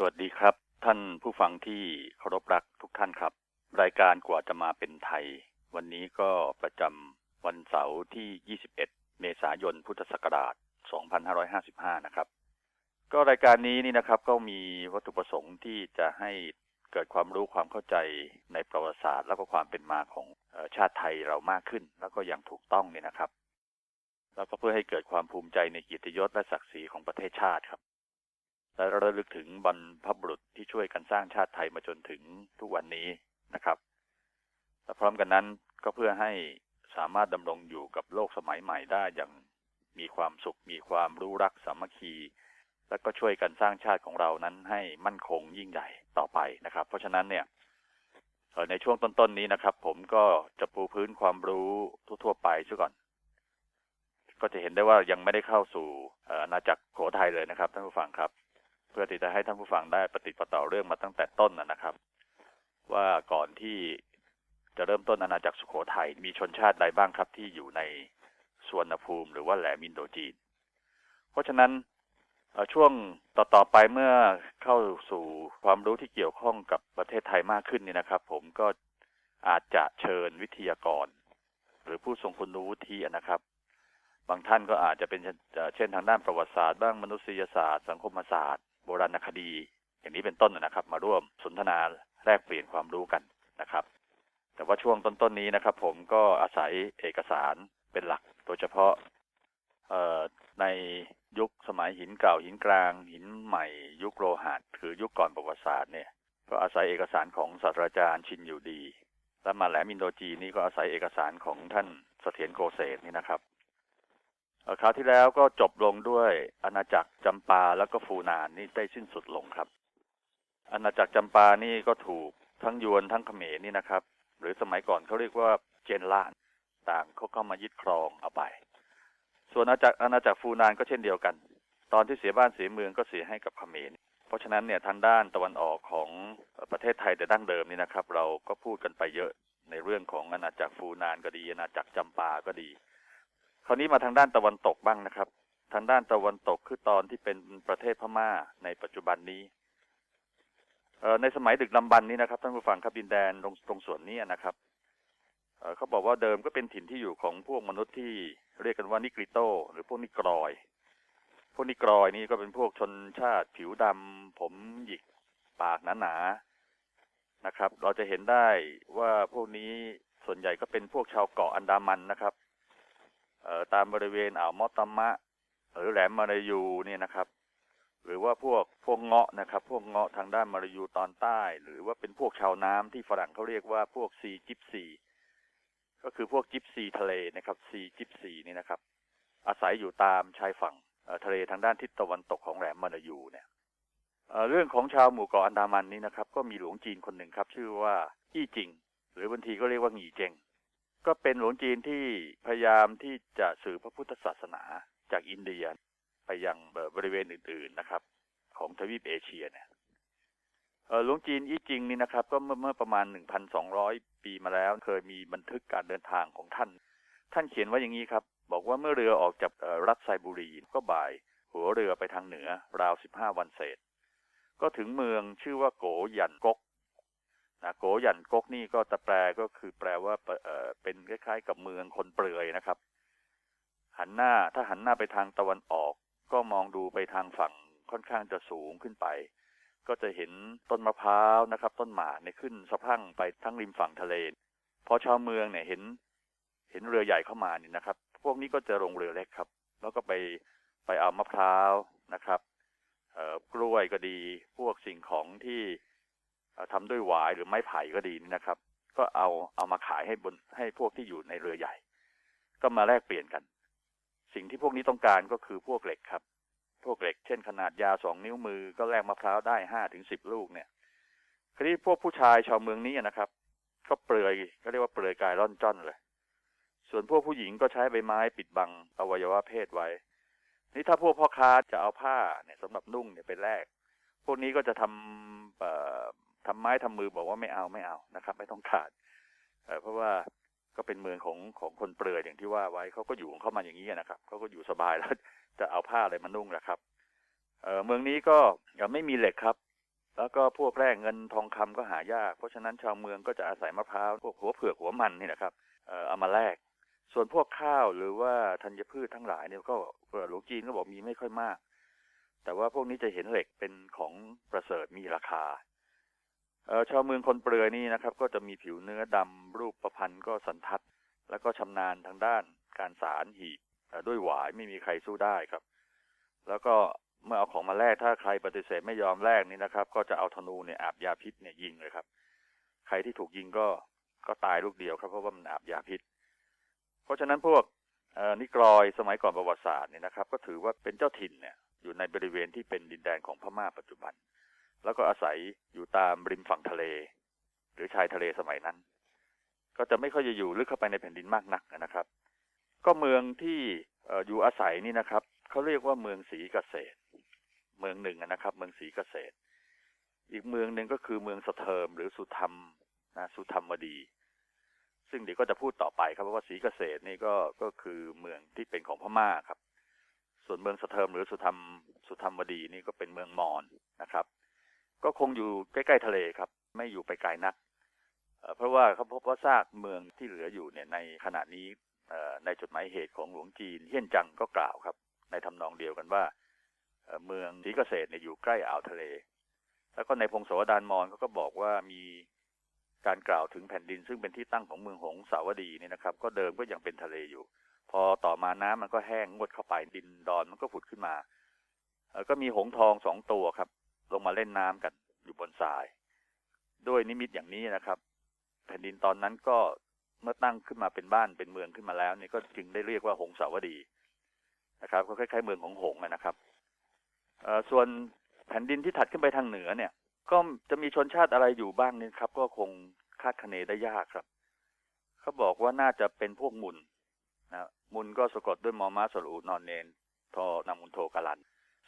สวัสดีครับ ท่านผู้ฟังที่เคารพรักทุกท่านครับ รายการกว่าจะมาเป็นไทย วันนี้ก็ประจำวันเสาร์ที่ 21 เมษายนพุทธศักราช 2555 นะครับ ก็รายการนี้นี่นะครับ ก็มีวัตถุประสงค์ที่จะให้เกิดความรู้ความเข้าใจในประวัติศาสตร์ แล้วก็ความเป็นมาของชาติไทยเรามากขึ้น แล้วก็อย่างถูกต้องเนี่ยนะครับ แล้วก็เพื่อให้เกิดความภูมิใจในกียรติยศและศักดิ์ศรีของประเทศชาติครับ และระลึกถึงบรรพบุรุษที่ช่วยกันสร้างชาติไทยมาจนถึงทุกวันนี้นะครับ และพร้อมกันนั้นก็เพื่อให้สามารถดำรงอยู่กับโลกสมัยใหม่ได้อย่างมีความสุข มีความรู้รักสามัคคี และก็ช่วยกันสร้างชาติของเรานั้นให้มั่นคงยิ่งใหญ่ต่อไปนะครับ เพราะฉะนั้นเนี่ยในช่วงต้นๆนี้นะครับ ผมก็จะปูพื้นความรู้ทั่วๆไปซะก่อน ก็จะเห็นได้ว่ายังไม่ได้เข้าสู่อาณาจักรโขทัยเลยนะครับท่านผู้ฟังครับ พื่อที่จะให้ท่านผู้ฟังได้ปฏิปต่อเรื่องมาตั้งแต่ต้นนะครับ ว่าก่อนที่จะเริ่มต้นอาณาจักรสุโขทัยมีชนชาติใดบ้างครับที่อยู่ในสวนภูมิหรือว่าแหลมอินโดจีน เพราะฉะนั้นช่วงต่อๆไปเมื่อเข้าสู่ความรู้ที่เกี่ยวข้องกับประเทศไทยมากขึ้นนี่นะครับ ผมก็อาจจะเชิญวิทยากร หรือผู้ทรงคุณวุฒินะครับ บางท่านก็อาจจะเป็นเอ่อเช่นทางด้านประวัติศาสตร์บ้างมนุษยศาสตร์ สังคมศาสตร์ โบราณคดี อย่างนี้เป็นต้นนะครับ มาร่วมสนทนาแลกเปลี่ยนความรู้กันนะครับ แต่ว่าช่วงต้นๆนี้นะครับ ผมก็อาศัยเอกสารเป็นหลัก โดยเฉพาะในยุคสมัยหินเก่าหินกลาง หินใหม่ ยุคโลหะคือยุคก่อนประวัติศาสตร์เนี่ยก็อาศัยเอกสารของศาสตราจารย์ชินอยู่ดี และมาแหลมอินโดจีนี่ก็อาศัยเอกสารของท่านเสถียรโกเศษนี่นะครับ คราวที่แล้วก็จบลงด้วยอาณาจักรจำปาแล้วก็ฟูนานนี่ได้สิ้นสุดลงครับ อาณาจักรจำปานี่ก็ถูกทั้งยวนทั้งเขมรนี่นะครับ หรือสมัยก่อนเขาเรียกว่าเจนล่านต่างเขาเข้ามายึดครองเอาไป ส่วนอาณาจักรอาณาจักรฟูนานก็เช่นเดียวกัน ตอนที่เสียบ้านเสียเมืองก็เสียให้กับเขมรเพราะฉะนั้นเนี่ยทางด้านตะวันออกของประเทศไทยแต่ดั้งเดิมนี่นะครับ เราก็พูดกันไปเยอะในเรื่องของอาณาจักรฟูนานก็ดีอาณาจักรจำปาก็ดี ราวนี้มาทางด้านตะวันตกบ้างนะครับ ทางด้านตะวันตกคือตอนที่เป็นประเทศพม่าในปัจจุบันนี้ในสมัยดึกดำบรรพ์นี้นะครับท่านผู้ฟังครับดินแดนตรงตรงส่วนนี้นะครับเเขาบอกว่าเดิมก็เป็นถิ่นที่อยู่ของพวกมนุษย์ที่เรียกกันว่านิกริโต หรือพวกนิกรอย พวกนิกรอยนี่ก็เป็นพวกชนชาติผิวดำผมหยิกปากหนาๆนะครับ เราจะเห็นได้ว่าพวกนี้ส่วนใหญ่ก็เป็นพวกชาวเกาะอันดามันนะครับ ตามบริเวณอ่าวมอตตมะ หรือแหลมมาลายูเนี่ยนะครับ หรือว่าพวกพวกเงาะนะครับ พวกเงาะทางด้านมาลายูตอนใต้ หรือว่าเป็นพวกชาวน้ำที่ฝรั่งเขาเรียกว่าพวกซีจิปซีก็คือพวกจิปซีทะเลนะครับซีจิปซีนี่นะครับ อาศัยอยู่ตามชายฝั่งทะเลทางด้านทิศตะวันตกของแหลมมาลายูเนี่ยเอ่อเรื่องของชาวหมู่เกาะอันดามันนี้นะครับ ก็มีหลวงจีนคนหนึ่งครับ ชื่อว่าอี้จิง หรือบางทีก็เรียกว่าหงีเจง ก็เป็นหลวงจีนที่พยายามที่จะสื่อพระพุทธศาสนาจากอินเดียไปยังบริเวณอื่น ๆนะครับ ของทวีปเอเชียเนี่ยหลวงจีนอี้จิงนี่นะครับ ก็เมื่อเมื่อประมาณ 1,200 ปีมาแล้ว เคยมีบันทึกการเดินทางของท่าน ท่านเขียนไว่าอย่างนี้ครับ บอกว่าเมื่อเรือออกจากรัฐไซบุรีก็บ่าย หัวเรือไปทางเหนือราว 15 วันเศษ ก็ถึงเมืองชื่อว่าโกหยันกก นะโกหยันกกนี่ก็ตะแปลก็คือแปลว่าเป็นคล้ายๆ กับเมืองคนเปลือยนะครับ หันหน้าถ้าหันหน้าไปทางตะวันออก ก็มองดูไปทางฝั่งค่อนข้างจะสูงขึ้นไป ก็จะเห็นต้นมะพร้าวนะครับ ต้นหมากเนี่ยขึ้นสะพั่งไปทั้งริมฝั่งทะเลพอชาวเมืองเนี่ยเห็น เห็นเรือใหญ่เข้ามาเนี่ยนะครับ พวกนี้ก็จะลงเรือเล็กครับ แล้วก็ไปไปเอามะพร้าวนะครับเอ่อกล้วยก็ดี พวกสิ่งของที่ เอ่อทำด้วยหวายหรือ ไม้ไผ่ก็ดีนี่นะครับ ก็เอาเอามาขายให้บนให้พวกที่อยู่ในเรือใหญ่ ก็มาแลกเปลี่ยนกัน สิ่งที่พวกนี้ต้องการก็คือพวกเหล็กครับ พวกเหล็กเช่นขนาดยาวสองนิ้วมือ ก็แลกมะพร้าวได้ห้าถึงสิบลูกเนี่ยคราวนี้พวกผู้ชายชาวเมืองนี้นะครับก็เปลือยก็เรียกว่าเปลือยกายร่อนจ้อนเลย ส่วนพวกผู้หญิงก็ใช้ใบไม้ปิดบังอวัยวะเพศไว้ นี่ถ้าพวกพ่อค้าจะเอาผ้าเนี่ยสำหรับนุ่งเนี่ยไปแลก พวกนี้ก็จะทำ ทำไม้ทำมือบอกว่าไม่เอาไม่เอานะครับ ไม่ต้องขาดเพราะว่าก็เป็นเมืองของของคนเปลือยอย่างที่ว่าไว้เขาก็อยู่ของเขามาอย่างนี้นะครับเขาก็อยู่สบายแล้วจะเอาผ้าอะไรมานุ่งล่ะครับเมืองนี้ก็ไม่มีเหล็กครับ แล้วก็พวกแร่เงินทองคำก็หายาก เพราะฉะนั้นชาวเมืองก็จะอาศัยมะพร้าวพวกหัวเผือกหัวมันนี่นะครับเอามาแลกส่วนพวกข้าวหรือว่าธัญพืชทั้งหลายเนี่ยก็หลวงจีนก็บอกมีไม่ค่อยมาก แต่ว่าพวกนี้จะเห็นเหล็กเป็นของประเสริฐมีราคา ชาวเมืองคนเปลือยนี่นะครับ ก็จะมีผิวเนื้อดำรูปประพันธ์ก็สันทัด แล้วก็ชำนาญทางด้านการสารหีบด้วยหวายไม่มีใครสู้ได้ครับ แล้วก็เมื่อเอาของมาแลกถ้าใครปฏิเสธไม่ยอมแลกนี่นะครับ ก็จะเอาธนูเนี่ยอาบยาพิษเนี่ยยิงเลยครับ ใครที่ถูกยิงก็ก็ตายลูกเดียวครับเพราะว่ามันอาบยาพิษ เพราะฉะนั้นพวกนิกรอยสมัยก่อนประวัติศาสตร์เนี่ยนะครับ ก็ถือว่าเป็นเจ้าถิ่นเนี่ยอยู่ในบริเวณที่เป็นดินแดนของพม่าปัจจุบัน แล้วก็อาศัยอยู่ตามริมฝั่งทะเล หรือชายทะเลสมัยนั้น ก็จะไม่ค่อยจะอยู่ลึกเข้าไปในแผ่นดินมากนักนะครับ ก็เมืองที่อยู่อาศัยนี่นะครับเขาเรียกว่าเมืองศรีเกษตร เมืองหนึ่งนะครับ เมืองศรีเกษตร อีกเมืองหนึ่งก็คือเมืองสะเทิมหรือสุธรรมนะสุธรรมวดี ซึ่งเดี๋ยวก็จะพูดต่อไปครับว่าศรีเกษตรนี่ก็ก็คือเมืองที่เป็นของพม่าครับ ส่วนเมืองสะเทิมหรือสุธรรมสุธรรมวดีนี่ก็เป็นเมืองมอญนะครับ ก็คงอยู่ใกล้ๆทะเลครับ ไม่อยู่ไปไกลนัก เพราะว่าเขาพบว่าซากเมืองที่เหลืออยู่เนี่ยในขณะนี้ในจดหมายเหตุของหลวงจีนเฮียนจังก็กล่าวครับ ในทำนองเดียวกันว่าเมืองศรีเกษตรเนี่ยอยู่ใกล้อ่าวทะเล แล้วก็ในพงศาวดารมอญเขาก็บอกว่ามีการกล่าวถึงแผ่นดิน ซึ่งเป็นที่ตั้งของเมืองหงสาวดีเนี่ยนะครับ ก็เดิมก็ยังเป็นทะเลอยู่ พอต่อมาน้ำมันก็แห้งงวดเข้าไปดินดอนมันก็ผุดขึ้นมาก็มีหงทองสองตัวครับ ลงมาเล่นน้ำกันอยู่บนทราย ด้วยนิมิตอย่างนี้นะครับ แผ่นดินตอนนั้นก็เมื่อตั้งขึ้นมาเป็นบ้านเป็นเมืองขึ้นมาแล้วนี่ก็จึงได้เรียกว่าหงสาวดีนะครับ ก็คล้ายๆเมืองของหงนะครับส่วนแผ่นดินที่ถัดขึ้นไปทางเหนือเนี่ย ก็จะมีชนชาติอะไรอยู่บ้างนี่ครับ ก็คงคาดคะเนได้ยากครับเขาบอกว่าน่าจะเป็นพวกมุนนะมุนก็สะกดด้วยมอม้าสรูนอนเนนทอนามุนโทกาลัน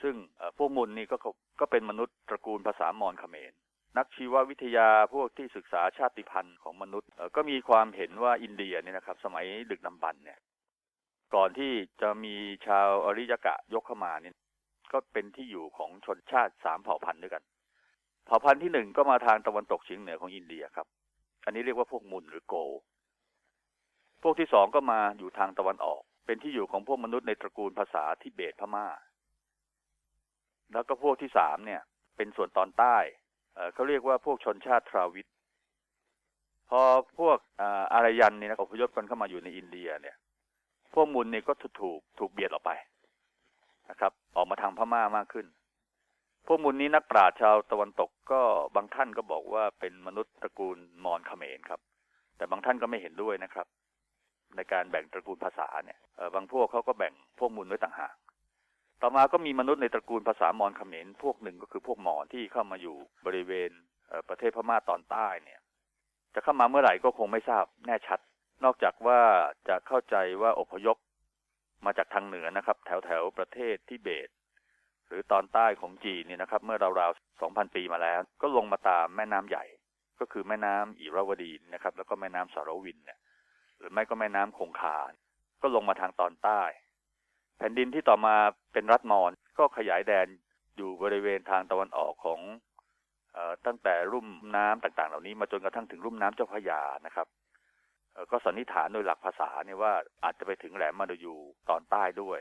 ซึ่งพวกมุนนี่ก็ก็เป็นมนุษย์ตระกูลภาษามอญเขมร นักชีววิทยาพวกที่ศึกษาชาติพันธุ์ของมนุษย์ก็มีความเห็นว่าอินเดียเนี่ยนะครับ สมัยดึกดำบรรเนี่ยก่อนที่จะมีชาวอริยกะยกเข้ามาเนี่ยก็เป็นที่อยู่ของชนชาติสามเผ่าพันธุ์ด้วยกัน เผ่าพันธุ์ที่หนึ่งก็มาทางตะวันตกเฉียงเหนือของอินเดียครับ อันนี้เรียกว่าพวกมุนหรือโก พวกที่สองก็มาอยู่ทางตะวันออก เป็นที่อยู่ของพวกมนุษย์ในตระกูลภาษาทิเบตพม่า แล้วก็พวกที่สามเนี่ย เป็นส่วนตอนใต้เขาเรียกว่าพวกชนชาติทราวิตพอพวกอารยันเนี่ยนะอพยพกันเข้ามาอยู่ในอินเดียเนี่ย พวกมุนเนี่ยก็ถูกถูกเบียดออกไปนะครับ ออกมาทางพม่ามากขึ้น พวกมุนนี้นักปราชญ์ชาวตะวันตกก็บางท่านก็บอกว่าเป็นมนุษย์ตระกูลมอญเขมรครับ แต่บางท่านก็ไม่เห็นด้วยนะครับ ในการแบ่งตระกูลภาษาเนี่ยบางพวกเขาก็แบ่งพวกมุนไว้ต่างหาก ต่อมาก็มีมนุษย์ในตระกูลภาษามอญเขมรพวกหนึ่งก็คือพวกหมอญที่เข้ามาอยู่บริเวณประเทศพม่าตอนใต้เนี่ย จะเข้ามาเมื่อไหร่ก็คงไม่ทราบแน่ชัด นอกจากว่าจะเข้าใจว่าอพยพมาจากทางเหนือนะครับ แถวแถวประเทศทิเบต หรือตอนใต้ของจีนเนี่ยนะครับ เมื่อราวๆ 2,000 ปีมาแล้ว ก็ลงมาตามแม่น้ำใหญ่ ก็คือแม่น้ำอิราวดีนะครับ แล้วก็แม่น้ำสารวินเนี่ยหรือไม่ก็แม่น้ำคงคา ก็ลงมาทางตอนใต้ แผ่นดินที่ต่อมาเป็นรัฐมอญก็ขยายแดนอยู่บริเวณทางตะวันออกของออตั้งแต่รุ่มน้ำต่างๆ เหล่านี้มาจนกระทั่งถึงรุ่มน้ำเจ้าพระยานะครับก็สันนิษฐานโดยหลักภาษาเนี่ยว่าอาจจะไปถึงแหลมมาดายูตอนใต้ด้วย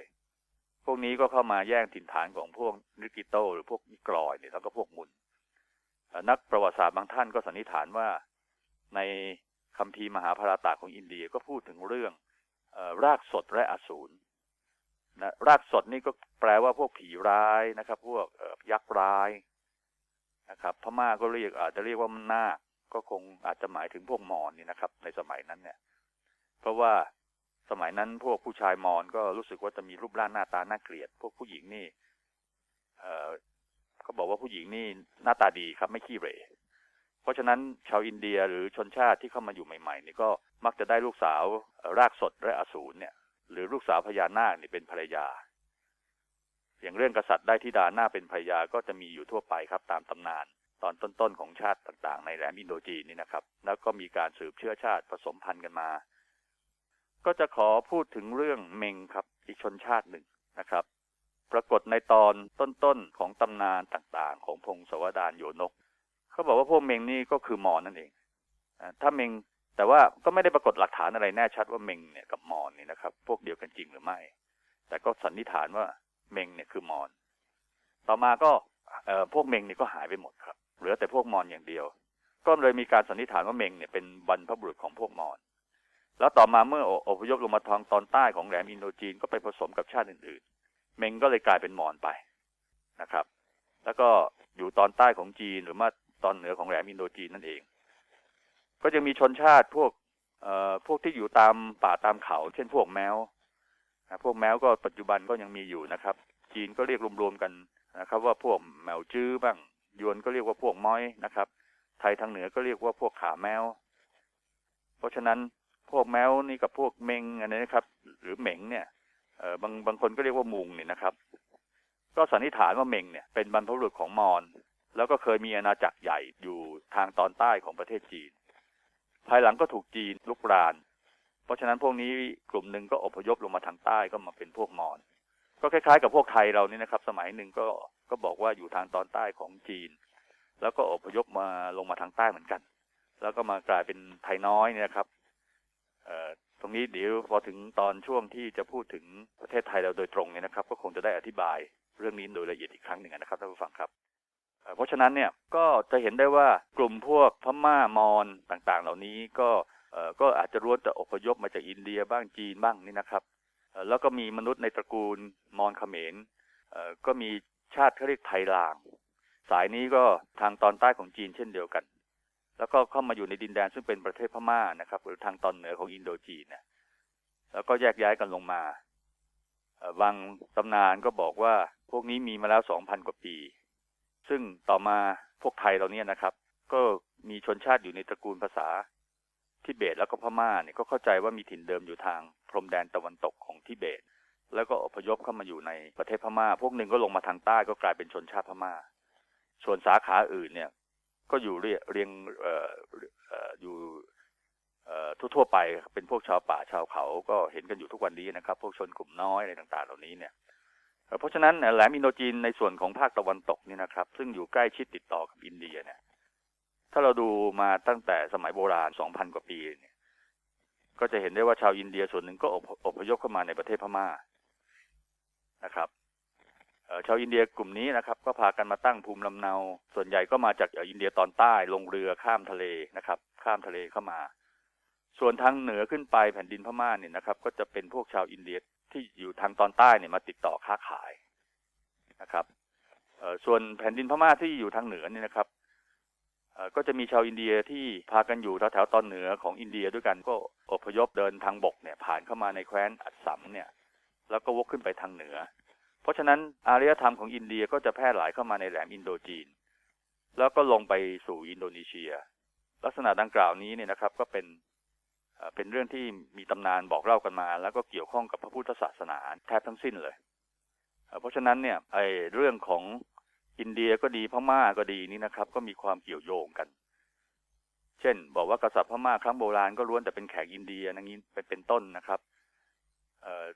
พวกนี้ก็เข้ามาแย่งถิ่นฐานของพวกนิกิโต หรือพวกนิกรอยเนี่ยแล้วก็พวกมุนนักประวัติศาสตร์บางท่านก็สันนิษฐานว่าในคัมภีร์มหาภารตะของอินเดียก็พูดถึงเรื่องอรากสดและอสูร นะรากสดนี่ก็แปลว่าพวกผีร้ายนะครับ พวกยักษ์ร้ายนะครับ พม่าก็เรียกอาจจะเรียกว่ามันนาคก็คงอาจจะหมายถึงพวกมอญนี่นะครับ ในสมัยนั้นเนี่ย เพราะว่าสมัยนั้นพวกผู้ชายมอญก็รู้สึกว่าจะมีรูปร่างหน้าตาน่าเกลียด พวกผู้หญิงนี่ เออเขาบอกว่าผู้หญิงนี่หน้าตาดีครับไม่ขี้เหร่เพราะฉะนั้นชาวอินเดียหรือชนชาติที่เข้ามาอยู่ใหม่ๆนี่ก็มักจะได้ลูกสาวรากสดและอสูรเนี่ย หรือลูกสาวพญานาคเนี่เป็นภรรยา อย่างเรื่องกษัตริย์ได้ธิดาหน้าเป็นภรรยาก็จะมีอยู่ทั่วไปครับตามตำนาน ตอนต้นๆของชาติต่างๆ ในแหลมอินโดจีนนี่นะครับ แล้วก็มีการสืบเชื้อชาติผสมพันธุ์กันมา ก็จะขอพูดถึงเรื่องเมงครับอีกชนชาติหนึ่งนะครับ ปรากฏในตอนต้นๆของตำนานต่างๆ ของพงศวดารโยนก เขาบอกว่าพวกเมงนี่ก็คือมอญนั่นเองถ้าเมง แต่ว่าก็ไม่ได้ปรากฏหลักฐานอะไรแน่ชัดว่าเมงเนี่ยกับมอญนี่นะครับ พวกเดียวกันจริงหรือไม่ แต่ก็สันนิษฐานว่าเมงเนี่ยคือมอญต่อมาก็เอ่อพวกเมงนี่ก็หายไปหมดครับ เหลือแต่พวกมอญอย่างเดียว ก็เลยมีการสันนิษฐานว่าเมงเนี่ยเป็นบรรพบุรุษของพวกมอญแล้วต่อมาเมื่ออพยพลงมาทางตอนใต้ของแหลมอินโดจีนก็ไปผสมกับชาติอื่นๆ เมงก็เลยกลายเป็นมอญไปนะครับ แล้วก็อยู่ตอนใต้ของจีนหรือว่าตอนเหนือของแหลมอินโดจีนนั่นเอง ก็จะมีชนชาติพวกเอ่อพวกที่อยู่ตามป่าตามเขา เช่นพวกแมวนะพวกแมวก็ปัจจุบันก็ยังมีอยู่นะครับ จีนก็เรียกรวมๆกันนะครับ ว่าพวกแมวจื้อบ้างยวนก็เรียกว่าพวกม้อยนะครับ ไทยทางเหนือก็เรียกว่าพวกขาแมว เพราะฉะนั้นพวกแมวนี่กับพวกเมงอันนี้นะครับ หรือเหม็งเนี่ยเออบางบางคนก็เรียกว่ามุงเนี่ยนะครับ ก็สันนิษฐานว่าเมงเนี่ยเป็นบรรพบุรุษของมอญแล้วก็เคยมีอาณาจักรใหญ่อยู่ทางตอนใต้ของประเทศจีน ภายหลังก็ถูกจีนลุกราน เพราะฉะนั้นพวกนี้กลุ่มหนึ่งก็อพยพลงมาทางใต้ก็มาเป็นพวกมอญก็คล้ายๆ กับพวกไทยเรานี่นะครับ สมัยหนึ่งก็ก็บอกว่าอยู่ทางตอนใต้ของจีน แล้วก็อพยพมาลงมาทางใต้เหมือนกัน แล้วก็มากลายเป็นไทยน้อยเนี่ยนะครับตรงนี้เดี๋ยวพอถึงตอนช่วงที่จะพูดถึงประเทศไทยเราโดยตรงเนี่ยนะครับ ก็คงจะได้อธิบายเรื่องนี้โดยละเอียดอีกครั้งหนึ่งนะครับท่านผู้ฟังครับ เพราะฉะนั้นเนี่ยก็จะเห็นได้ว่ากลุ่มพวกพม่ามอญต่างๆ เหล่านี้ก็ก็อาจจะล้วนแต่อพยพมาจากอินเดียบ้างจีนบ้างนี่นะครับ แล้วก็มีมนุษย์ในตระกูลมอญเขมรเอ่อก็มีชาติเขาเรียกไทยลาง สายนี้ก็ทางตอนใต้ของจีนเช่นเดียวกัน แล้วก็เข้ามาอยู่ในดินแดนซึ่งเป็นประเทศพม่านะครับหรือทางตอนเหนือของอินโดจีนนี่ยแล้วก็แยกย้ายกันลงมาบางตำนานก็บอกว่าพวกนี้มีมาแล้วสองพันกว่าปี ซึ่งต่อมาพวกไทยเราเนี่ยนะครับ ก็มีชนชาติอยู่ในตระกูลภาษาทิเบตแล้วก็พม่าเนี่ยก็เข้าใจว่ามีถิ่นเดิมอยู่ทางพรมแดนตะวันตกของทิเบต แล้วก็อพยพเข้ามาอยู่ในประเทศพม่า พวกหนึ่งก็ลงมาทางใต้ก็กลายเป็นชนชาติพม่า ส่วนสาขาอื่นเนี่ยก็อยู่เรียเรียงเอ่อเอออยู่เออทั่วๆไปเป็นพวกชาวป่าชาวเขาก็เห็นกันอยู่ทุกวันนี้นะครับ พวกชนกลุ่มน้อยอะไรต่าง ๆ เหล่านี้เนี่ย เพราะฉะนั้นแหลมอินโดจีนในส่วนของภาคตะวันตกนี่นะครับ ซึ่งอยู่ใกล้ชิดติดต่อกับอินเดียเนี่ย ถ้าเราดูมาตั้งแต่สมัยโบราณ2,000กว่าปีเนี่ย ก็จะเห็นได้ว่าชาวอินเดียส่วนหนึ่งก็อพยพเข้ามาในประเทศพม่านะครับชาวอินเดียกลุ่มนี้นะครับ ก็พากันมาตั้งภูมิลำเนา ส่วนใหญ่ก็มาจากอินเดียตอนใต้ลงเรือข้ามทะเลนะครับ ข้ามทะเลเข้ามา ส่วนทางเหนือขึ้นไปแผ่นดินพม่าเนี่ยนะครับ ก็จะเป็นพวกชาวอินเดีย ที่อยู่ทางตอนใต้เนี่ยมาติดต่อค้าขายนะครับส่วนแผ่นดินพม่าที่อยู่ทางเหนือเนี่ยนะครับก็จะมีชาวอินเดียที่พากันอยู่แถวๆตอนเหนือของอินเดียด้วยกันก็อพยพเดินทางบกเนี่ยผ่านเข้ามาในแคว้นอัสสัมเนี่ยแล้วก็วกขึ้นไปทางเหนือ เพราะฉะนั้นอารยธรรมของอินเดียก็จะแพร่หลายเข้ามาในแหลมอินโดจีน แล้วก็ลงไปสู่อินโดนีเซีย ลักษณะดังกล่าวนี้เนี่ยนะครับ ก็เป็น เป็นเรื่องที่มีตำนานบอกเล่ากันมา แล้วก็เกี่ยวข้องกับพระพุทธศาสนาแทบทั้งสิ้นเลย เพราะฉะนั้นเนี่ยไอ้เรื่องของอินเดียก็ดีพม่าก็ดีนี่นะครับ ก็มีความเกี่ยวโยงกัน เช่น บอกว่ากษัตริย์พม่าครั้งโบราณก็ล้วนแต่เป็นแขกอินเดียอย่างนี้เป็นเป็นต้นนะครับ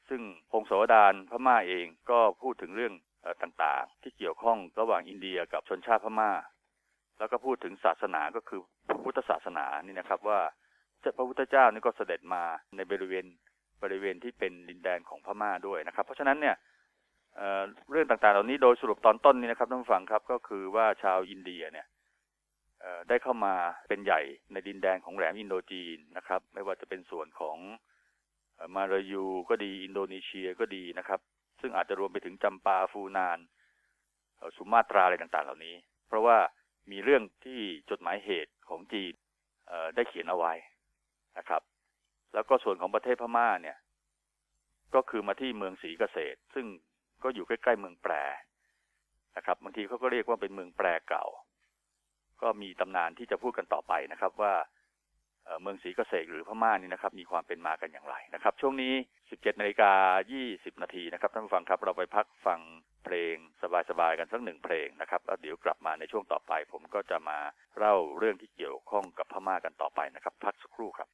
ซึ่งพงศาวดารพม่าเองก็พูดถึงเรื่องต่างๆ ที่เกี่ยวข้องระหว่างอินเดียกับชนชาติพม่า แล้วก็พูดถึงศาสนาก็คือพุทธศาสนานี่นะครับว่า พระพุทธเจ้านี่ก็เสด็จมาในบริเวณบริเวณที่เป็นดินแดนของพม่าด้วยนะครับ เพราะฉะนั้นเนี่ยเอ่อเรื่องต่างๆ เหล่านี้โดยสรุปตอนต้นนี่นะครับท่านผู้ฟังครับก็คือว่าชาวอินเดียเนี่ยได้เข้ามาเป็นใหญ่ในดินแดนของแหลมอินโดจีนนะครับ ไม่ว่าจะเป็นส่วนของมาลายูก็ดีอินโดนีเซียก็ดีนะครับ ซึ่งอาจจะรวมไปถึงจำปาฟูนานสุมาตราอะไรต่างๆ เหล่านี้ เพราะว่ามีเรื่องที่จดหมายเหตุของจีนได้เขียนเอาไว้ นะครับ แล้วก็ส่วนของประเทศพม่าเนี่ย ก็คือมาที่เมืองศรีเกษตร ซึ่งก็อยู่ใกล้ๆเมืองแปรนะครับ บางทีเขาก็เรียกว่าเป็นเมืองแปรเก่า ก็มีตำนานที่จะพูดกันต่อไปนะครับ ว่าเมืองศรีเกษตรหรือพม่านี่นะครับ มีความเป็นมากันอย่างไรนะครับ ช่วงนี้ 17นาฬิกา20นาทีนะครับท่านผู้ฟังครับเราไปพักฟังเพลงสบายๆกันสักหนึ่งเพลงนะครับแล้วเดี๋ยวกลับมาในช่วงต่อไป ผมก็จะมาเล่าเรื่องที่เกี่ยวข้องกับพม่ากันต่อไปนะครับ พักสักครู่ครับ